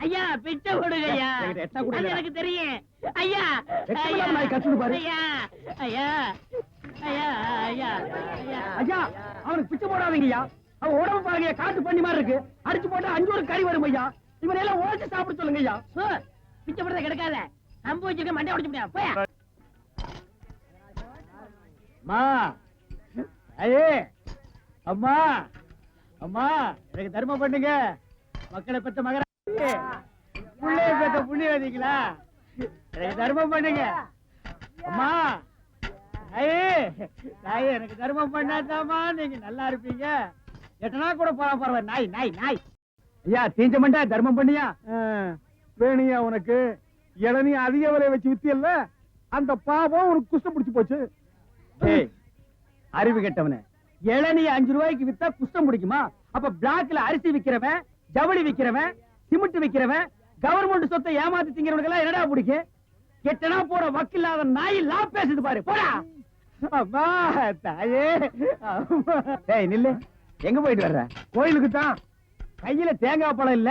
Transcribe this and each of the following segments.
ஐயா பிச்சை போடுங்க ஐயா. எனக்கு தெரியும். ஐயா. ஐயா ஐயா ஐயா ஐயா ஐயா அவனுக்கு பிச்சை போடாதீங்கய்யா. அவன் உடம்பு பாருங்க காட்டு பண்ணி மாதிரி இருக்கு. அடிச்சு போட்டா அஞ்சு ஒரு கறி வரும் ஐயா. இவனை எல்லாம் உழைச்சு சாப்பிட சொல்லுங்க ஐயா பிச்சை போடுறத கிடைக்காத. நம்ப வச்சுக்க மண்டை உடைச்சு முடியாது போயா. அம்மா. ஐயே அம்மா. அம்மா எனக்கு தர்மம் பண்ணுங்க. மக்களை பெத்த மகர புள்ளைய பெத்த புண்ணியவதிங்களா எனக்கு தர்மம் பண்ணுங்க. அம்மா ஐயே தாயே எனக்கு தர்மம் பண்ணாதாம்மா. நீங்க நல்லா இருப்பீங்க. எட்டனா கூட போறா பரவாயில்ல. நாய் நாய் நாய். ஐயா தீஞ்ச மண்டா தர்மம் பண்ணியா? வேணியா உனக்கு? இளநீ அதிக விலை வச்சு வித்தியல்ல? அந்த பாவம் உனக்கு குஷ்டம் பிடிச்சு போச்சு. அறிவு கெட்டவனே. இளநீ அஞ்சு ரூபாய்க்கு வித்தா குஷ்டம் பிடிக்குமா? அப்ப பிளாக்ல அரிசி விக்கிறவன் ஜவுளி விக்கிறவன் சிமெண்ட் விக்கிறவன் கவர்மெண்ட் சொத்தை ஏமாத்தி திங்கிறவனுக்கு எல்லாம் என்னடா பிடிக்கும்? எட்டனா போற வக்கில்லாத நாய் லா பேசுது பாரு போடா. அம்மா தாயே. அம்மா. டேய் நில்லு. எங்க போயிட்டு வர்ற? கோயிலுக்கு தான். கையில தேங்காய் பழம் இல்ல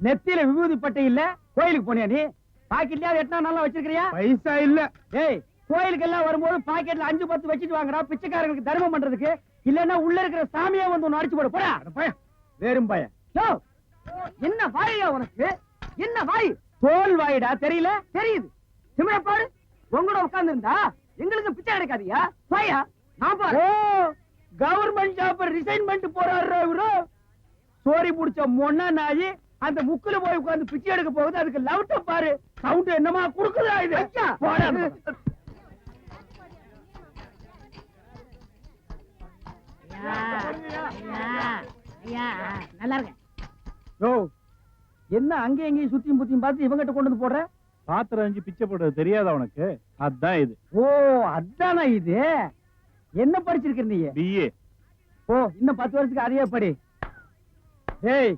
நெத்தியில விபூதி பட்டை இல்ல கோயிலுக்கு போனியா நீ? பாக்கெட்லயா எட்டனா நல்லா வச்சிருக்கிறியா? பைசா இல்ல. டேய் கோயிலுக்கு எல்லாம் வரும்போது பாக்கெட்ல அஞ்சு பத்து வச்சுட்டு வாங்கடா பிச்சைக்காரங்களுக்கு தர்மம் பண்றதுக்கு. இல்லன்னா உள்ள இருக்கிற சாமியா வந்து ஒன்னு அடிச்சு போடு போடா. வேறும் பையன். என்ன வாயா உனக்கு? என்ன வாய்? தோல் வாயிடா தெரியல? தெரியுது. சிமிழ பாரு உங்களோட உட்கார்ந்து இருந்தா எங்களுக்கு பிச்சை கிடைக்காதியா வாயா நான் பாரு. கவர்மெண்ட் ஜாப் ரிசைன் பண்ணிட்டு போறாரு இவரு. சோரி புடிச்ச மொன்னா நாயி அந்த முக்குல போய் உட்கார்ந்து பிச்சை எடுக்க போகுது. அதுக்கு லவுட்ட பாரு. சவுண்ட் என்னமா குடுக்குதா இது? போடா. நல்லா இருங்க யோ என்ன அங்கேயும் எங்கேயும் சுத்தியும் புத்தியும் பார்த்து இவங்கிட்ட கொண்டு வந்து போடுற? பாத்திரம் அஞ்சு பிச்சை போடுறது தெரியாதா உனக்கு? அதான் இது. ஓ அதானா இது? என்ன படிச்சிருக்க நீ? பிஏ ஓ இன்னும் பத்து வருஷத்துக்கு அதையே படி. ஏய்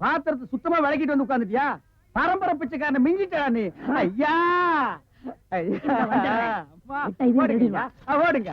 பாத்திரத்தை சுத்தமா விளக்கிட்டு வந்து உட்கார்ந்துட்டியா? பரம்பரை பிச்சைக்காரனை மிஞ்சிட்டா நீ. ஐயா! ஐயா. ஓடுங்க.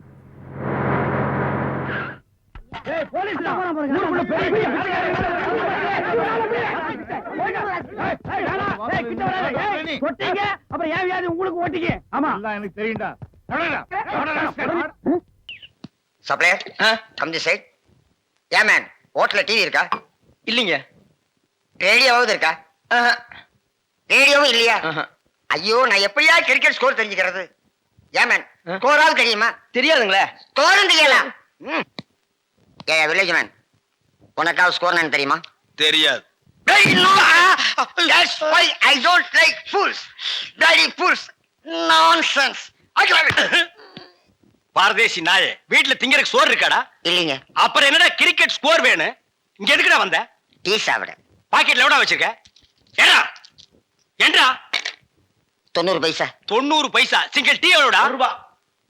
கொட்டீங்க அப்புறம் ஏன் வியாதி உங்களுக்கு ஓட்டிங்க ஆமா எனக்கு தெரியும்டா supplier come the side a man ஹோட்டல்ல டிவி இருக்கா இல்லைங்க ரேடியோவாவது இருக்கா ரேடியோவும் இல்லையா ஐயோ நான் எப்படியா கிரிக்கெட் ஸ்கோர் தெரிஞ்சுக்கிறது ஏ மேன்? ஸ்கோராவது தெரியுமா தெரியாதுங்களே ஸ்கோரும் தெரியலாம் வில்லேஜ் மேன் உனக்காவது ஸ்கோர் என்னன்னு தெரியுமா? தெரியாது. Ah, that's why I don't like fools. Bloody fools. Nonsense. பாரதேசி நாயே வீட்டுல திங்கறதுக்கு சோறு இருக்காடா? இல்லைங்க. அப்புறம் என்னடா கிரிக்கெட் ஸ்கோர் வேணும் இங்க எதுக்குடா வந்த? டீ சாப்பிட. பாக்கெட்ல எவ்வளவு வச்சிருக்க? ஏடா ஏண்டா? தொண்ணூறு பைசா. தொண்ணூறு பைசா. Single tea எவ்வளோடா? ரூபா.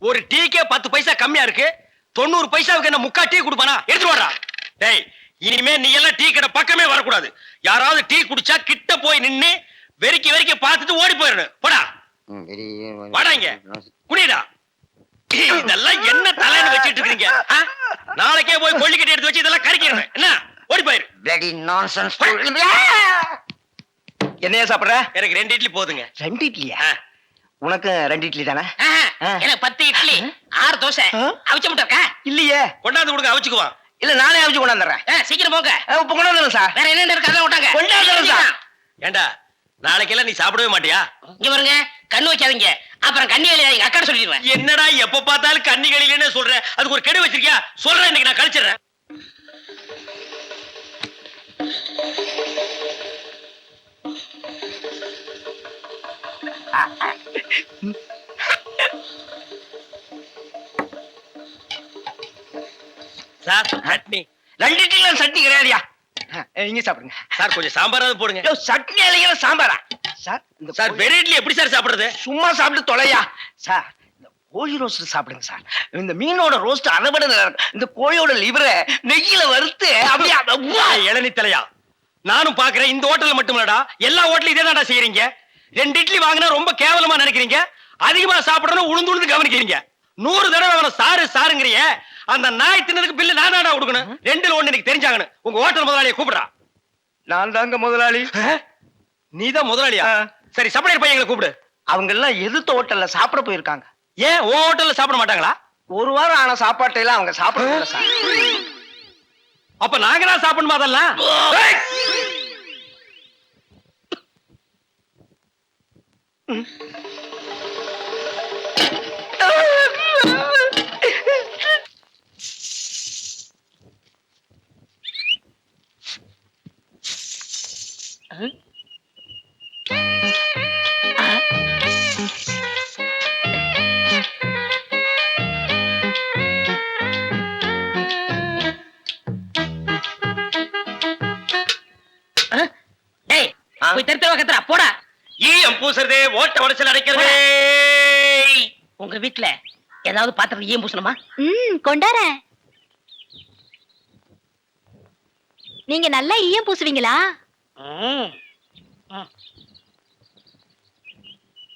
ஒரு டீக்கே பத்து பைசா கம்மியா இருக்கு. தொண்ணூறு பைசாவுக்கு என்ன முக்கா டீ கொடுப்பானா? எடுத்து வாடா. டேய் இனிமே நீ எல்லாம் டீ கடை பக்கமே வரக்கூடாது. யாராவது டீ குடிச்சா கிட்ட போய் நின்னு வெறிக்கி வெறிக்கி பார்த்துட்டு ஓடி போயிடணும். போடா. ம், very- வாடா இங்க. குடிடா இதெல்லாம் என்ன தலைன்னு வச்சிட்டு இருக்கீங்க? நாளைக்கே போய் கொல்லிக்கட்டி எடுத்து வச்சு இதெல்லாம் கறிக்கிறேன் என்ன? ஓடி போயிரு. bloody nonsense. என்னையா சாப்பிடுற? எனக்கு ரெண்டு இட்லி போதுங்க. ரெண்டு இட்லியா? உனக்கு ரெண்டு இட்லி தானே. எனக்கு பத்து இட்லி ஆறு தோசை? அவிச்ச முட்டை இல்லையே. கொண்டாந்து கொடுங்க அவிச்சுக்குவான் இல்ல நானே அவிச்சு கொண்டாந்துறேன். சீக்கிரம் போங்க. இப்ப கொண்டாந்துறேன் சார். வேற என்ன இருக்கு அதெல்லாம் விட்டாங்க கொண்டாந்துறேன் சார். ஏண்டா நாளைக்கெல்லாம் நீ சாப்பிடவே மாட்டியா? இங்க பாருங்க கண்ணு வைக்காதீங்க. அப்புறம் கண்ணி எழுதாதீங்க அக்கா சொல்லிடுவேன். என்னடா எப்ப பார்த்தாலும் கன்னிகளிலே சொல்ற? அதுக்கு ஒரு கெடு வச்சிருக்கியா? சொல்றேன் இன்னைக்கு நான் கழிச்சிடுறேன். சார் சட்னி ரெண்டு இட்லி சட்னி கிடையாதுயா? இங்க சாப்பிடுங்க. சார் கொஞ்சம் சாம்பாராவது போடுங்க. சட்னி அலைகிற சாம்பாரா? சார் இந்த சார் வெறும் இட்லி எப்படி சார் சாப்பிடுறது? சும்மா சாப்பிட்டு தொலையா? சார் இந்த கோழி ரோஸ்ட் சாப்பிடுங்க சார். இந்த மீனோட ரோஸ்ட் அரைபட இந்த கோழியோட லிவரை நெய்யில வறுத்து அப்படியே இளநீ தலையா? நானும் பாக்குறேன் இந்த ஹோட்டல்ல மட்டும் இல்லடா. எல்லா ஹோட்டலும் இதே தான்டா செய்யறீங்க ரெண்டு இட்லி வாங்கினா ரொம்ப கேவலமா நினைக்கிறீங்க? அதிகமா சாப்பிடணும் உளுந்து உளுந்து கவனிக்கிறீங்க. நூறு தடவை அவனை சாரு சாருங்கிறிய அந்த நாய் தின்னதுக்கு பில்லு நான் கொடுக்கணும். ரெண்டுல ஒண்ணு எனக்கு தெரிஞ்சாங்கன்னு உங்க ஹோட்டல் முதலாளியை கூப்பிடுறா. நான் தாங்க முதலாளி. நீதான் முதலாளியா? ஆ. சரி சப்ளையர் பையங்களை கூப்பிடு. அவங்க எல்லாம் எதிர்த்த ஹோட்டல்ல சாப்பிட போயிருக்காங்க. ஏன்? உன் ஹோட்டல்ல சாப்பிட மாட்டாங்களா? ஒரு வாரம் ஆன சாப்பாட்டை எல்லாம் அவங்க சாப்பிட அப்ப நாங்க தான் சாப்பிடணுமா அதெல்லாம்? ஏய்! பூசுறது ஓட்ட உடச்சல் அடைக்கிறது. உங்க வீட்ல ஏதாவது பாத்திரம் ஏன் பூசணுமா? ம் கொண்டாரேன். நீங்க நல்லா ஈயம் பூசுவீங்களா.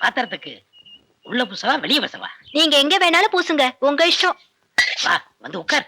பாத்திரத்துக்கு உள்ள பூசவா வெளிய பூசவா? நீங்க எங்க வேணாலும் பூசுங்க. உங்க இஷ்டம். வா வந்து உட்கார்.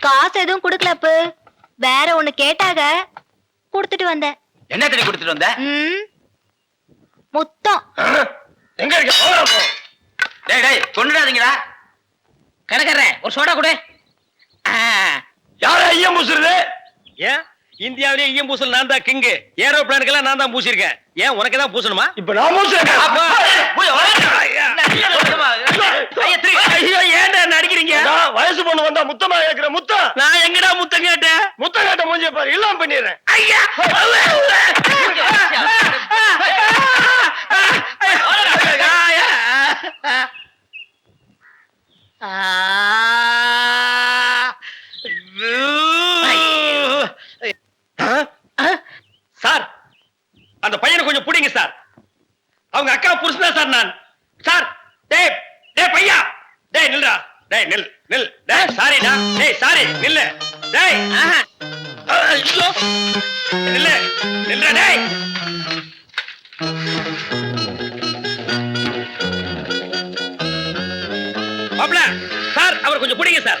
காசு எதுவும் குடுக்கல அப்பு. வேற ஒண்ணு கேட்டாக குடுத்துட்டு வந்தேன். என்ன தண்ணி கொடுத்துட்டு வந்த? ம். முத்தம். எங்க இருக்க? போடா போ. டேய் டேய் கொண்டுடாதீங்கடா. கடைக்காரரே, ஒரு சோடா கொடு. ஆ, யாரா ஈயம் பூசுறது? ஏன்? இந்தியாவிலே ஈயம் பூசல் நான் தான் கிங்கு ஏரோப்ளானுக்கெல்லாம் நான் தான் பூசிருக்கேன் ஏன் உனக்கு தான் பூசணுமா இப்ப நான் ஐயோ ஏன்டா நடிக்கிறீங்க வயசு பொண்ணு வந்தா முத்தமா கேக்குற முத்தம் நான் எங்கடா முத்தம் கேட்டேன் முத்தம் கேட்ட மூஞ்சிய பாரு இல்லாம பண்ணிடுறேன் ஐயா சார் அந்த பையனை கொஞ்சம் பிடிங்க சார். அவங்க அக்கா புருஷனா சார் நான். சார் டேய் டேய் பையா. டேய் நில்றா. டேய் நில் நில். டேய் சாரிடா. டேய் சாரி நில்லு. டேய். ஆஹா. ஐயோ. நில்லு நில்றா டேய். மாப்ள சார் அவர் கொஞ்சம் பிடிங்க சார்.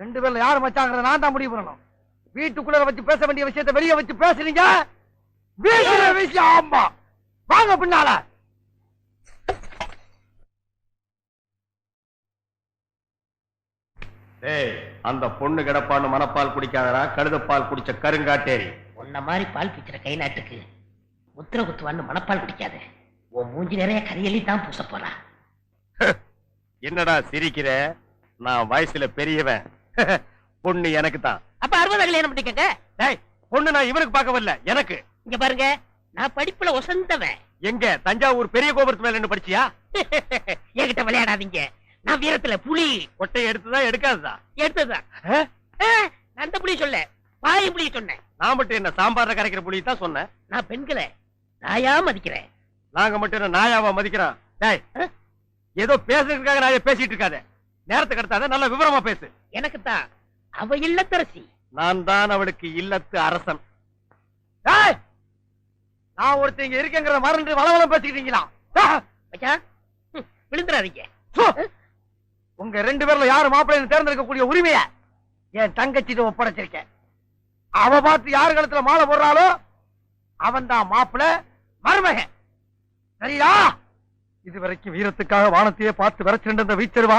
ரெண்டு பேர்ல யாரு மச்சாங்கிறத நான் தான் முடிவு பண்ணணும். வீட்டுக்குள்ள வச்சு பேச வேண்டிய விஷயத்தை வெளியே வச்சு பேசுறீங்க? வீட்டுல விஷயம் ஆமா. வாங்க பின்னால. டேய் அந்த பொண்ணு கிடப்பான்னு மனப்பால் குடிக்காதடா கழுதப்பால் குடிச்ச கருங்காட்டேரி. உன்ன மாதிரி பால் பிச்சுற கை நாட்டுக்கு முத்திர குத்துவான்னு மனப்பால் குடிக்காத. உன் மூஞ்சி நிறைய கரியலி தான் பூச போறா. என்னடா சிரிக்கிற? நான் வயசுல பெரியவன். பொண்ணு எனக்கு தான் அப்ப அறுபது கல்யாணம் பண்ணிக்கங்க. டேய் பொண்ணு நான் இவனுக்கு பார்க்க வரல எனக்கு. இங்க பாருங்க நான் படிப்புல ஒசந்தவன். எங்க தஞ்சாவூர் பெரிய கோபுரத்து மேல என்ன படிச்சியா? என்கிட்ட விளையாடாதீங்க. நான் வீரத்துல புலி. கொட்டையை எடுத்துதான் எடுக்காததா? எடுத்ததுதான் அந்த புலி சொல்ல பாய் புலி சொன்னேன் நான் மட்டும் என்ன சாம்பார்ல கரைக்கிற புள்ளி தான் சொன்னேன் நான் பெண்களை நாயா மதிக்கிறேன். நாங்க மட்டும் என்ன நாயாவா மதிக்கிறோம்? டேய் ஏதோ பேசுறதுக்காக நான் பேசிட்டு இருக்காத. நேரத்தை கடத்தாத நல்ல விவரமா பேசு. எனக்கு தான் அவ இல்லத்தரசி நான் தான் அவளுக்கு இல்லத்து அரசன். நான் ஒருத்தன் இங்க இருக்கேங்கிறத மறந்து வளவளம் பேசிக்கிட்டீங்களா? சு. உங்க ரெண்டு பேர்ல யாரு மாப்பிள்ளைன்னு தேர்ந்தெடுக்கக்கூடிய உரிமைய என் தங்கச்சிட்டு ஒப்படைச்சிருக்கேன் அவ பார்த்து யாரு கழுத்துல மாலை போடுறாளோ அவன் தான் மாப்பிள்ள மருமகன். சரியா? இது வரைக்கும் வீரத்துக்காக வானத்தையே பார்த்து விரைச்சிட்டு இருந்த வீச்சருவா?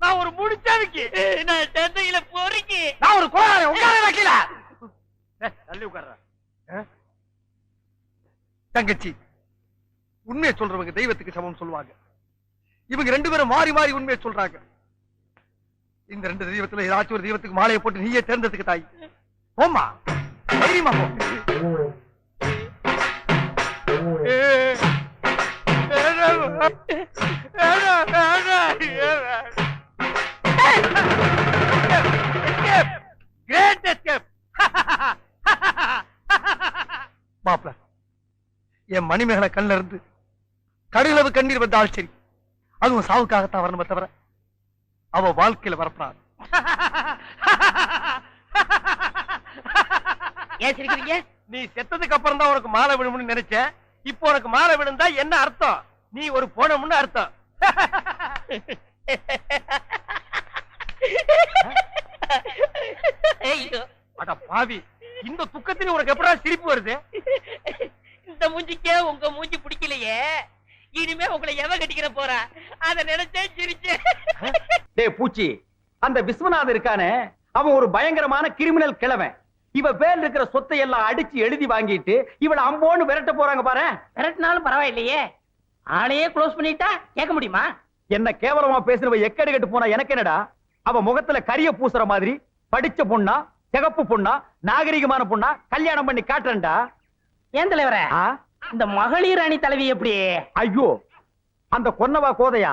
நான் ஒரு முடிச்சாவிக்கு நான் தந்தையில போறீங்க நான் ஒரு கோளாறு உட்கார வைக்கல தள்ளி உட்கார்ற தங்கச்சி உண்மையை சொல்றவங்க தெய்வத்துக்கு சமம் சொல்லுவாங்க இவங்க ரெண்டு பேரும் மாறி மாறி உண்மையை சொல்றாங்க இந்த ரெண்டு தெய்வத்துல ஏதாச்சும் ஒரு தெய்வத்துக்கு மாலையை போட்டு நீயே தேர்ந்ததுக்கு தாய் போம்மா தைரியமா போ கிரேட் என் மணிமேகலை கண்ணுல இருந்து கடுகளவு கண்ணீர் வந்தால் சரி. அதுவும் சாவுக்காகத்தான் வரணுமே தவிர அவ வாழ்க்கையில வரப்படாது. ஏன் சிரிக்கிறீங்க? நீ செத்ததுக்கு அப்புறம் தான் உனக்கு மாலை விழும்னு நினைச்சேன் இப்போ உனக்கு மாலை விழுந்தா என்ன அர்த்தம்? நீ ஒரு போனமுன்னு அர்த்தம். அட பாவி இந்த துக்கத்தில உனக்கு எப்படா சிரிப்பு வருது? இந்த மூஞ்சிக்கே உங்க மூஞ்சி பிடிக்கலையே. இனிமே உங்களை எவ கட்டிக்கிற போறா? அத நினைச்சே சிரிச்சேன் டேய் பூச்சி. அந்த விஸ்வநாதன் இருக்கானே? அவன் ஒரு பயங்கரமான கிரிமினல் கிழவன். இவ பேர்ல இருக்கிற சொத்தை எல்லாம் அடிச்சு எழுதி வாங்கிட்டு இவள அம்போன்னு விரட்ட போறாங்க பாரு. விரட்டினாலும் பரவாயில்லையே. ஆளையே க்ளோஸ் பண்ணிட்டா கேட்க முடியுமா? என்ன கேவலமா பேசுறவ எக்கடி கட்டு போனா எனக்கு என்னடா? அவ முகத்துல கரிய பூசுற மாதிரி படிச்ச பொண்ணா சிகப்பு பொண்ணா நாகரிகமான பொண்ணா கல்யாணம் பண்ணி காட்டுறேன்டா. ஏன் தலைவரே? இந்த மகளிர் அணி தலைவி எப்படி? ஐயோ அந்த கொன்னவா கோதையா?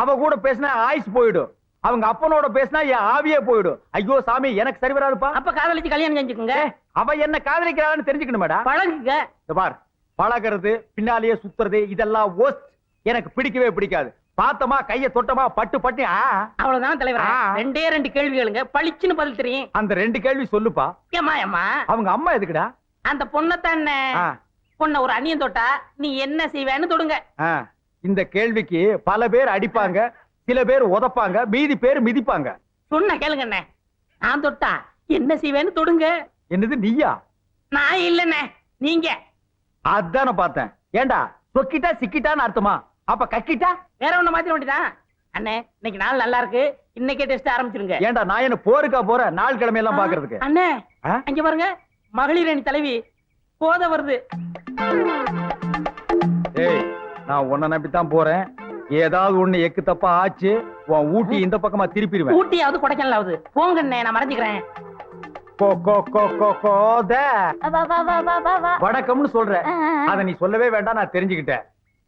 அவ கூட பேசினா ஆயுஸ் போயிடும். அவங்க அப்பனோட பேசினா என் ஆவியே போயிடும். ஐயோ சாமி எனக்கு சரி வராதுப்பா. அப்ப காதலிச்சு கல்யாணம் செஞ்சுக்குங்க. அவ என்ன காதலிக்கிறான்னு தெரிஞ்சுக்கணுமேடா? பழகுங்க. இந்த பார் பழகிறது பின்னாலேயே சுத்துறது இதெல்லாம் worst. எனக்கு பிடிக்கவே பிடிக்காது. பார்த்தமா கைய தொட்டமா பட்டு பட்டு அவ்வளவுதான் தலைவரே. ரெண்டே ரெண்டு கேள்வி கேளுங்க பளிச்சுன்னு பதில் தெரியும். அந்த ரெண்டு கேள்வி சொல்லுப்பா. ஏமா ஏமா அவங்க அம்மா எதுக்குடா? அந்த பொண்ணத்தானே ஆ, பொண்ண ஒரு அணியன் தொட்டா நீ என்ன செய்வேன்னு தொடுங்க. இந்த கேள்விக்கு பல பேர் அடிப்பாங்க சில பேர் உதப்பாங்க மீதி பேர் மிதிப்பாங்க. சொன்ன கேளுங்க நான் தொட்டா என்ன செய்வேன்னு தொடுங்க. என்னது நீயா? நான் இல்லண்ணே. நீங்க. அதான பார்த்தேன். ஏண்டா சொக்கிட்டா சிக்கிட்டான்னு அர்த்தமா? அப்ப கக்கிட்டா? வேற ஒண்ணு மாத்திர வேண்டியதான் அண்ணே இன்னைக்கு நாள் நல்லா இருக்கு. இன்னைக்கே டெஸ்ட் ஆரம்பிச்சிருங்க. ஏண்டா நான் என்ன போருக்கா போறேன்? நாள் கிழமையெல்லாம் பாக்குறதுக்கு. அண்ணே? அங்க பாருங்க. மகளிர் அணி தலைவி போத வருது. ஏய் நான் உன்னை நம்பித்தான் போறேன். ஏதாவது ஒண்ணு எக்கு தப்பா ஆச்சு உன் ஊட்டி இந்த பக்கமா திருப்பிடுவேன். ஊட்டியாவது கொடைக்கானலாவது. போங்க நான் மறைஞ்சுக்கிறேன். கோ கோ கோ கோ கோத வணக்கம்னு சொல்ற. அத நீ சொல்லவே வேண்டாம் நான் தெரிஞ்சுக்கிட்டேன்.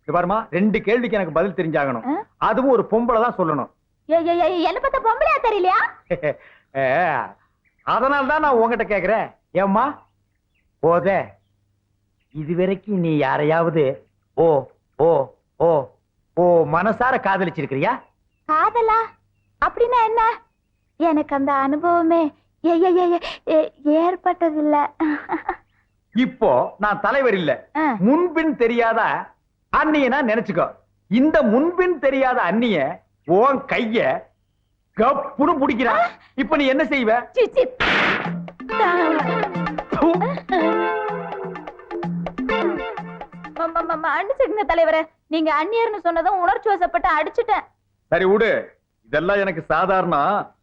இது பாருமா ரெண்டு கேள்விக்கு எனக்கு பதில் தெரிஞ்சாகணும்? அதுவும் ஒரு பொம்பளை தான் சொல்லணும். ஏய், ஏய், ஏய், என்ன பார்த்தா பொம்பளையா தெரியலையா? அதனால தான் நான் உன்கிட்ட கேக்குறேன். ஏம்மா? போத. இது வரைக்கும் நீ யாரையாவது ஓ ஓ ஓ ஓ மனசார காதலிச்சிருக்கிறியா? காதலா? அப்படின்னா என்ன? எனக்கு அந்த அனுபவமே ஏற்பட்டதில்ல. இப்போ நான் தலைவர் இல்ல. முன்பின் தெரியாத அண்ணியனா நினைச்சுக்கோ. இந்த முன்பின் தெரியாத அண்ணிய உன் கைய கப்புன்னு பிடிக்கிறான். இப்ப நீ என்ன செய்வ? ம- ம- ம- மன்னிச்சுடுங்க தலைவரே. நீங்க அந்நியர்னு சொன்னதும் உணர்ச்சி வசப்பட்டு அடிச்சுட்டேன். சரி விடு. இதெல்லாம் எனக்கு சாதாரணம்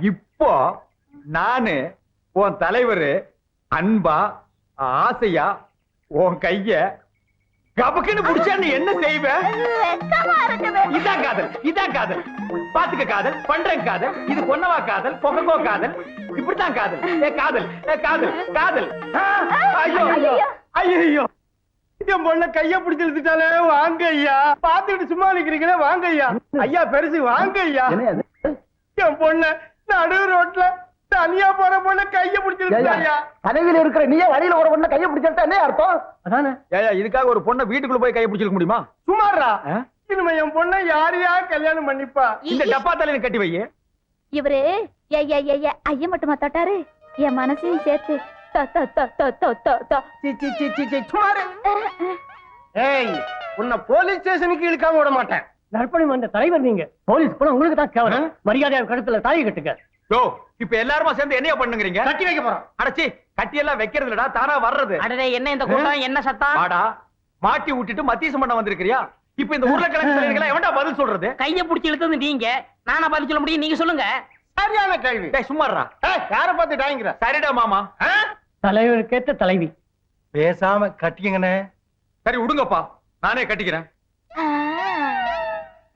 இப்போ நானு உன் தலைவர் அன்பா ஆசையா உன் கைய கபக்குன்னு புடிச்சா நீ என்ன செய்வ? இதான் காதல் இதான் காதல். பாத்துக்க காதல் பண்றேன் காதல். இது பொன்னவா காதல் பொகக்கோ காதல். இப்படித்தான் காதல். ஏ காதல் காதல் காதல். ஐயோ. ஐயோ. என் பொண்ண கைய பிடிச்சு இழுத்துட்டாலே வாங்க ஐயா பாத்துக்கிட்டு சும்மா நிக்கிறீங்களே வாங்க ஐயா ஐயா பெருசு வாங்க ஐயா என் பொண்ண நடு ரோட்ல தனியா போற பொண்ண கைய பிடிச்சு இழுத்துட்டாயா கனவில் இருக்கிற நீயே வழியில ஒரு பொண்ணை கையை பிடிச்சிருந்தா என்ன அர்த்தம்? அதானே? ஏயா இதுக்காக ஒரு பொண்ணை வீட்டுக்குள்ள போய் கைய பிடிச்சிருக்க முடியுமா? சுமாரா? இனிமே என் பொண்ணை யாரையா கல்யாணம் பண்ணிப்பா? இந்த டப்பா தலையில கட்டி வை இவரு ஏ ஐய மட்டுமா தொட்டாரு? என் மனசையும் சேர்த்து ஏய் உன்னை போலீஸ் ஸ்டேஷனுக்கு இழுக்காம விட மாட்டேன் நற்பணி தலைவர் நீங்க போலீஸ் உங்களுக்கு தான் கேவலம் மரியாதையா கழுத்துல தாலி கட்டுங்க யோ இப்ப எல்லாருமா சேர்ந்து என்னையா பண்ணுங்கறீங்க கட்டி வைக்க போறோம் அடச்சி கட்டி எல்லாம் வைக்கிறது இல்லடா தானா வர்றது அடடே என்ன இந்த கூட்டம் என்ன சத்தம் வாடா மாட்டி விட்டுட்டு மத்திய பண்ண வந்திருக்கிறியா இப்ப இந்த உருளைக்கிழங்கு தலைவர்களா எவன்டா பதில் சொல்றது கைய புடிச்சு இழுத்தது நீங்க நானா பதில் சொல்ல முடியும் நீங்க சொல்லுங்க சரியான கேள்வி சும்மா சும்மாறா ஏய், பார்த்து டாய்ங்கிற சரிடா மாமா தலைவருக்கேத்த தலைவி. பேசாம கட்டிக்கங்கண்ணே. சரி விடுங்கப்பா நானே கட்டிக்கிறேன்.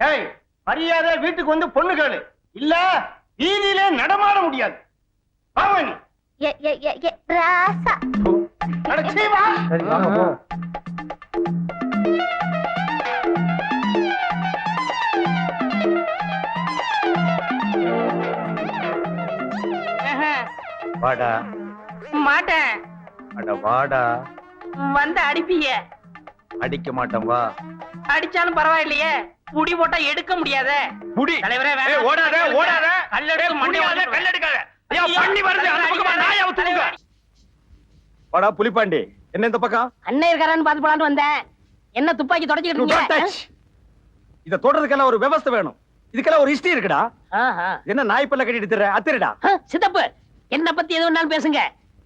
ஏய் மரியாதை வீட்டுக்கு வந்து பொண்ணு கேளு. இல்ல வீதியிலே நடமாட முடியாது. வாங்க நீ ராசா. அடச்சி வா. சரி வாங்க போ. ஆஹா, வாடா. மாட்டேன். அட வாடா. வந்து அடிப்பீங்க. அடிக்க மாட்டேன் வா. அடிச்சாலும் பரவாயில்லையே. புடி போட்டா எடுக்க முடியாதே. புடி தலைவரே ஓடாத ஓடாத. கல்லெடுத்து ஏய், மண்டையை புடியாத, உடைச்சு கல்லெடுக்காத. ஐயா பண்ணி வருது அந்த பக்கமா நாயா ஊத்துங்க. வாடா புலிப்பாண்டி. என்ன இந்த பக்கம்? அண்ணன் இருக்காரான்னு பாத்து போலான்னு வந்தேன். என்ன துப்பாக்கி தொடச்சிக்கிட்டு இருக்கீங்க. இத தொடறதுக்கெல்லாம் ஒரு விவஸ்தை வேணும். இதுக்கெல்லாம் ஒரு ஹிஸ்டரி இருக்குடா. ஆஹா. என்ன நாய் பல்ல கட்டிட்டு திர அத்திரடா. சித்தப்பு என்ன பத்தி எது வேணாலும் பேசுங்க.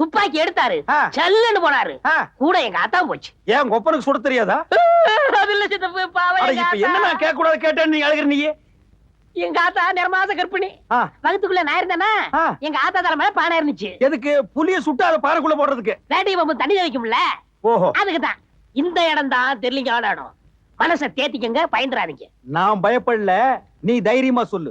துப்பாக்கி எடுத்தாரு. சல்லுன்னு போனாரு. கூட எங்க ஆத்தா போச்சு. ஏன் உங்க ஒப்பனுக்கு சுட தெரியாதா? என்ன. நான் கேட்க கூடாது கேட்டேன்னு நீ அழுகிற நீ எங்க ஆத்தா நிறமாச கற்பிணி வகுத்துக்குள்ள நான் இருந்தேனா. எங்க ஆத்தா தலை மேல பானை இருந்துச்சு. எதுக்கு? புலிய சுட்டு அதை பாறைக்குள்ள போடுறதுக்கு. வேட்டை பாம்பு தண்ணி வைக்கும்ல ஓஹோ. அதுக்கு தான் இந்த இடம் தான் தெரியலீங்க இடம் மனசை தேத்திக்கங்க பயந்துறாதீங்க நான் பயப்படல நீ தைரியமா சொல்லு.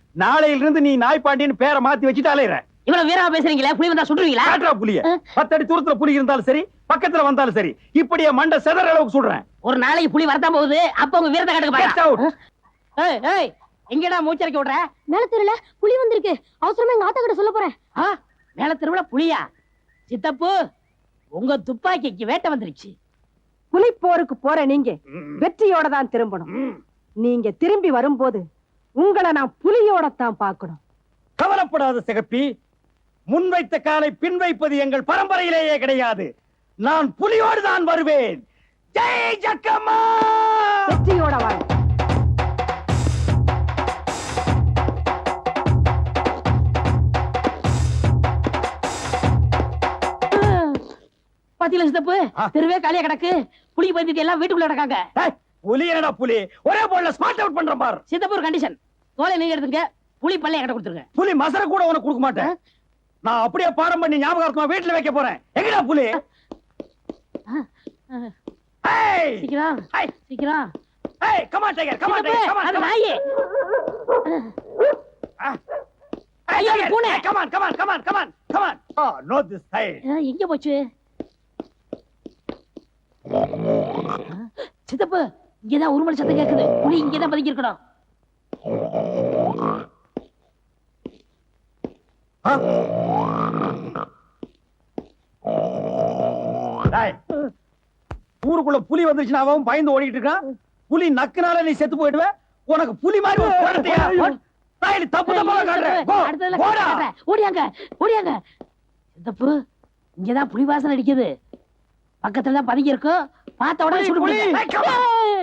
நாளையில இருந்து நீ நாய் பாண்டியன்னு பேரை மாத்தி வச்சுட்டு அலையிற. இவ்வளவு வீரமா பேசுறீங்களா? புலி வந்தா சுடுவீங்களா காட்டுறா புலிய. பத்தடி தூரத்துல புலி இருந்தாலும் சரி பக்கத்துல வந்தாலும் சரி இப்படியே மண்டை செதற அளவுக்கு சொல்றேன் ஒரு நாளைக்கு புலி வரதான் போகுது. அப்ப உங்க வீரத்தை காட்டுக்கு ஏய் எங்கடா மூச்சரைக்க விடுற? மேல தெருல புலி வந்திருக்கு. அவசரமா எங்க ஆத்தா கிட்ட சொல்ல போறேன். ஆ, மேல திருவிழா புலியா? சித்தப்பு உங்க துப்பாக்கிக்கு வேட்டை வந்துருச்சு. புலிப்போருக்கு போற நீங்க வெற்றியோட தான் திரும்பணும். நீங்க திரும்பி வரும்போது உங்களை நான் புலியோட தான் பார்க்கணும். கவலைப்படாத சிகப்பி முன்வைத்த காலை பின் வைப்பது எங்கள் பரம்பரையிலேயே கிடையாது. நான் புலியோடு தான் வருவேன். ஜெய் ஜக்கம்மா! வெற்றியோட வாங்க பாத்தீங்களா சித்தப்பு. தெருவே காலியா கிடக்கு. புலி பந்திட்டு எல்லாம் வீட்டுக்குள்ள கிடக்காங்க. புலி என்னடா புலி? ஒரே போல ஸ்மார்ட் அவுட் பண்ற பாரு. சித்தப்பு ஒரு கண்டிஷன் தோலை நீங்க எடுத்துங்க புலி பல்ல என்கிட்ட கொடுத்துருங்க. புலி மசர கூட உனக்கு கொடுக்க மாட்டேன். நான் அப்படியே பாடம் பண்ணி ஞாபகார்த்தமா வீட்டுல வைக்க போறேன். எங்கடா புலி? சீக்கிரம் சீக்கிரம். ஏய் on சித்தப்பு, tiger come on அது நாயே. ஐயோ, பூனை. come on come on come on come on come on. oh no this side. ஆ, எங்க போச்சு? சித்தப்பு இங்கதான் ஒரு மணி சத்தம் கேக்குது. புலி இங்கதான் பதுங்கி இருக்கணும் ஊருக்குள்ள புலி வந்துருச்சுன்னா அவன் பயந்து ஓடிட்டு இருக்கான். புலி நக்குனால நீ செத்து போயிடுவ. உனக்கு புலி மாதிரி ஒரு குழந்தையா? தப்பு தப்பா காட்டுறேன். ஓடியாங்க ஓடியாங்க. சித்தப்பு இங்கதான் புலி வாசனை அடிக்குது. பக்கத்துல தான் பதுங்கி இருக்கும் பார்த்த உடனே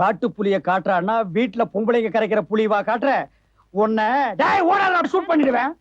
காட்டு புலிய காட்டுறான்னா வீட்டுல பொம்பளைங்க கரைக்கிற புலிவா காட்டுற. உன்னை டேய் ஓடாத ஷூட் பண்ணிடுவேன்.